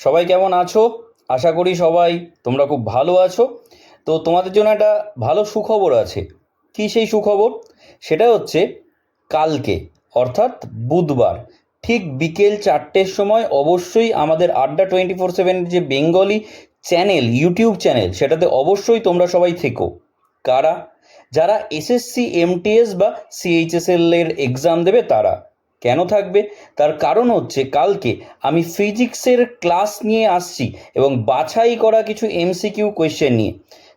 সবাই কেমন আছো? আশা করি সবাই তোমরা খুব ভালো আছো। তো তোমাদের জন্য একটা ভালো সুখবর আছে। কী সেই সুখবর? সেটা হচ্ছে কালকে, অর্থাৎ বুধবার, ঠিক বিকেল চারটের সময় অবশ্যই আমাদের আড্ডা টোয়েন্টি ফোর সেভেনের যে বেঙ্গলি চ্যানেল, ইউটিউব চ্যানেল, সেটাতে অবশ্যই তোমরা সবাই থেকো। কারা? যারা এসএসসি এমটিএস বা সিএইচএসএল এর এক্সাম দেবে তারা। কেন থাকবে? তার কারণ হচ্ছে কালকে আমি ফিজিক্সের ক্লাস নিয়ে আসছি এবং বাছাই করা কিছু এমসিকিউ কোয়েশ্চেন নিয়ে।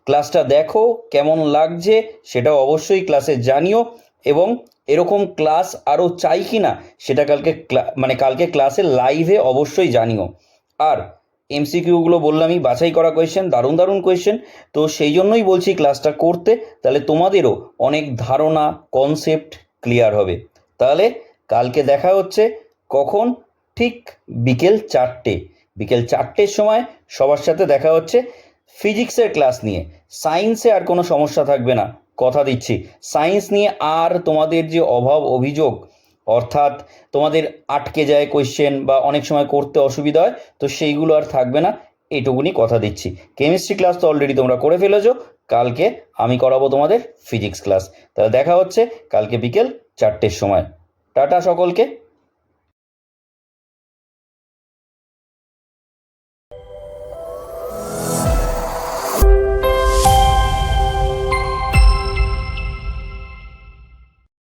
ক্লাসটা দেখো, কেমন লাগছে সেটা অবশ্যই ক্লাসে জানিও এবং এরকম ক্লাস আরও চাই কি না সেটা কালকে মানে কালকে ক্লাসে লাইভে অবশ্যই জানিও। আর এমসিকিউগুলো বললামই বাছাই করা কোয়েশ্চেন, দারুণ দারুণ কোয়েশ্চেন, তো সেই জন্যই বলছি ক্লাসটা করতে, তাহলে তোমাদেরও অনেক ধারণা, কনসেপ্ট ক্লিয়ার হবে। তাহলে কালকে দেখা হচ্ছে কখন? ঠিক বিকেল চারটে। বিকেল চারটের সময় সবার সাথে দেখা হচ্ছে ফিজিক্সের ক্লাস নিয়ে। সায়েন্সে আর কোনো সমস্যা থাকবে না, কথা দিচ্ছি। সায়েন্স নিয়ে আর তোমাদের যে অভাব অভিযোগ, অর্থাৎ তোমাদের আটকে যায় কোয়েশ্চেন বা অনেক সময় করতে অসুবিধা হয়, তো সেইগুলো আর থাকবে না, এটুকুনি কথা দিচ্ছি। কেমিস্ট্রি ক্লাস তো অলরেডি তোমরা করে ফেলেছো, কালকে আমি করাবো তোমাদের ফিজিক্স ক্লাস তাহলে দেখা হচ্ছে কালকে বিকেল চারটের সময়। টাটা সকলকে।